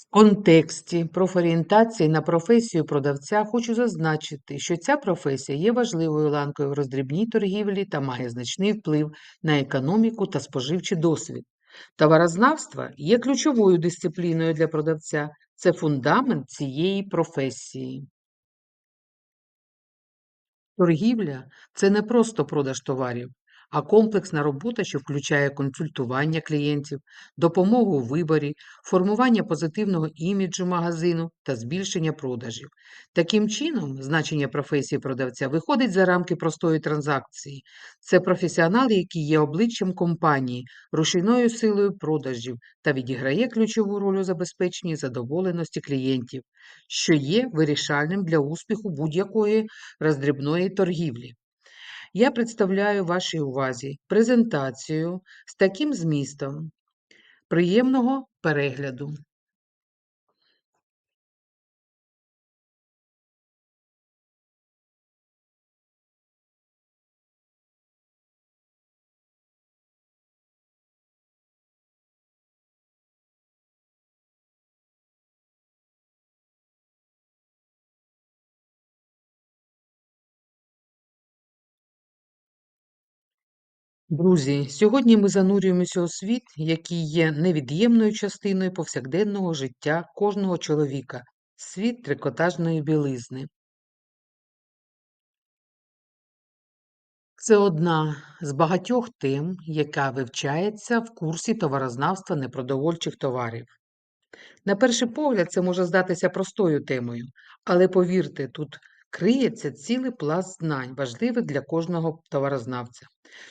В контексті профорієнтації на професію продавця хочу зазначити, що ця професія є важливою ланкою в роздрібній торгівлі та має значний вплив на економіку та споживчий досвід. Товарознавство є ключовою дисципліною для продавця, це фундамент цієї професії. Торгівля це не просто продаж товарів, а комплексна робота, що включає консультування клієнтів, допомогу у виборі, формування позитивного іміджу магазину та збільшення продажів. Таким чином, значення професії продавця виходить за рамки простої транзакції. Це професіонал, який є обличчям компанії, рушійною силою продажів та відіграє ключову роль у забезпеченні задоволеності клієнтів, що є вирішальним для успіху будь-якої роздрібної торгівлі. Я представляю вашій увазі презентацію з таким змістом. Приємного перегляду! Друзі, сьогодні ми занурюємося у світ, який є невід'ємною частиною повсякденного життя кожного чоловіка світ трикотажної білизни. Це одна з багатьох тем, яка вивчається в курсі товарознавства непродовольчих товарів. На перший погляд, це може здатися простою темою, але повірте, тут криється цілий пласт знань, важливих для кожного товарознавця.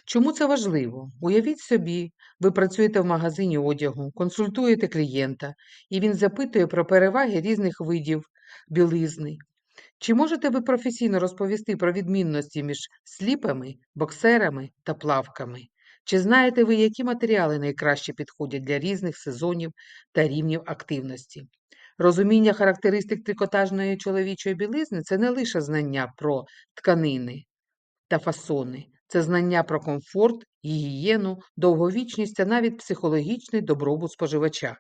Чому це важливо? Уявіть собі, ви працюєте в магазині одягу, консультуєте клієнта, і він запитує про переваги різних видів білизни. Чи можете ви професійно розповісти про відмінності між сліпами, боксерами та плавками? Чи знаєте ви, які матеріали найкраще підходять для різних сезонів та рівнів активності? Розуміння характеристик трикотажної чоловічої білизни це не лише знання про тканини та фасони, це знання про комфорт, гігієну, довговічність та навіть психологічний добробут споживача.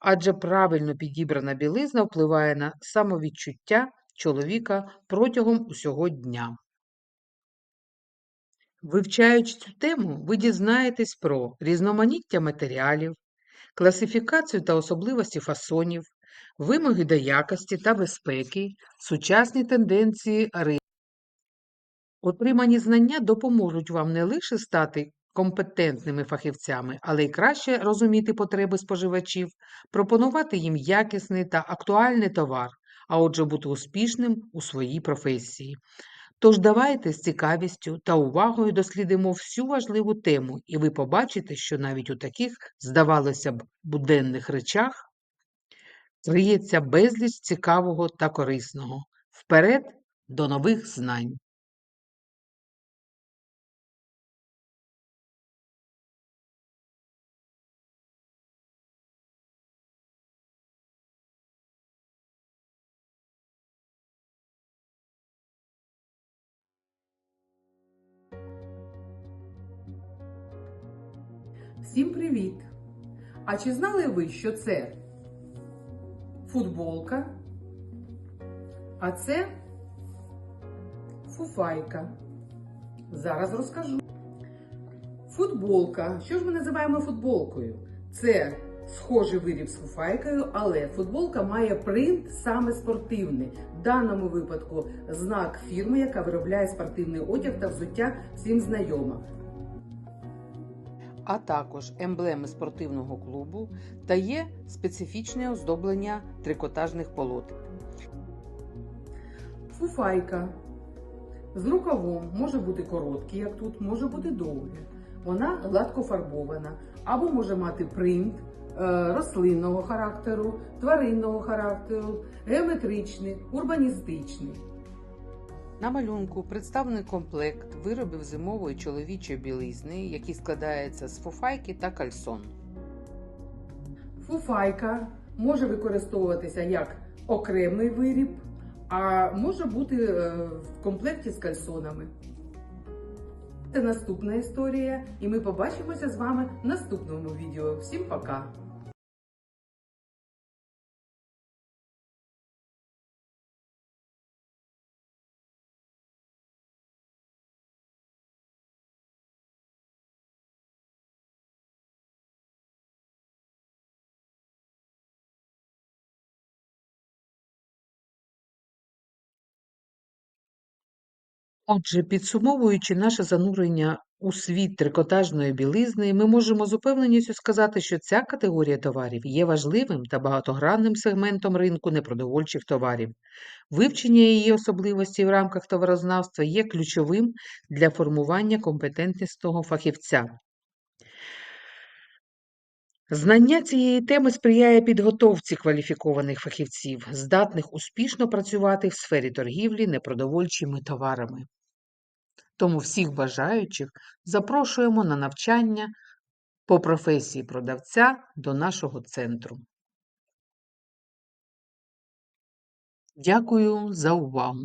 Адже правильно підібрана білизна впливає на самовідчуття чоловіка протягом усього дня. Вивчаючи цю тему, ви дізнаєтесь про різноманіття матеріалів, класифікацію та особливості фасонів, вимоги до якості та безпеки, сучасні тенденції ринку. Отримані знання допоможуть вам не лише стати компетентними фахівцями, але й краще розуміти потреби споживачів, пропонувати їм якісний та актуальний товар, а отже, бути успішним у своїй професії. Тож давайте з цікавістю та увагою дослідимо всю важливу тему, і ви побачите, що навіть у таких, здавалося б, буденних речах криється безліч цікавого та корисного. Вперед до нових знань! Всім привіт! А чи знали ви, що це футболка, а це фуфайка? Зараз розкажу. Футболка. Що ж ми називаємо футболкою? Це схожий виріб з фуфайкою, але футболка має принт саме спортивний. В даному випадку знак фірми, яка виробляє спортивний одяг та взуття всім знайома а також емблеми спортивного клубу та є специфічне оздоблення трикотажних полот. Фуфайка з рукавом може бути короткий, як тут, може бути довгий. Вона гладко фарбована, або може мати принт е, рослинного характеру, тваринного характеру, геометричний, урбаністичний. На малюнку представлений комплект виробів зимової чоловічої білизни, який складається з фуфайки та кальсон. Фуфайка може використовуватися як окремий виріб, а може бути е, в комплекті з кальсонами. Це наступна історія, і ми побачимося з вами в наступному відео. Всім пока! Отже, підсумовуючи наше занурення у світ трикотажної білизни, ми можемо з упевненістю сказати, що ця категорія товарів є важливим та багатогранним сегментом ринку непродовольчих товарів. Вивчення її особливостей в рамках товарознавства є ключовим для формування компетентного фахівця. Знання цієї теми сприяє підготовці кваліфікованих фахівців, здатних успішно працювати в сфері торгівлі непродовольчими товарами. Тому всіх бажаючих запрошуємо на навчання по професії продавця до нашого центру. Дякую за увагу!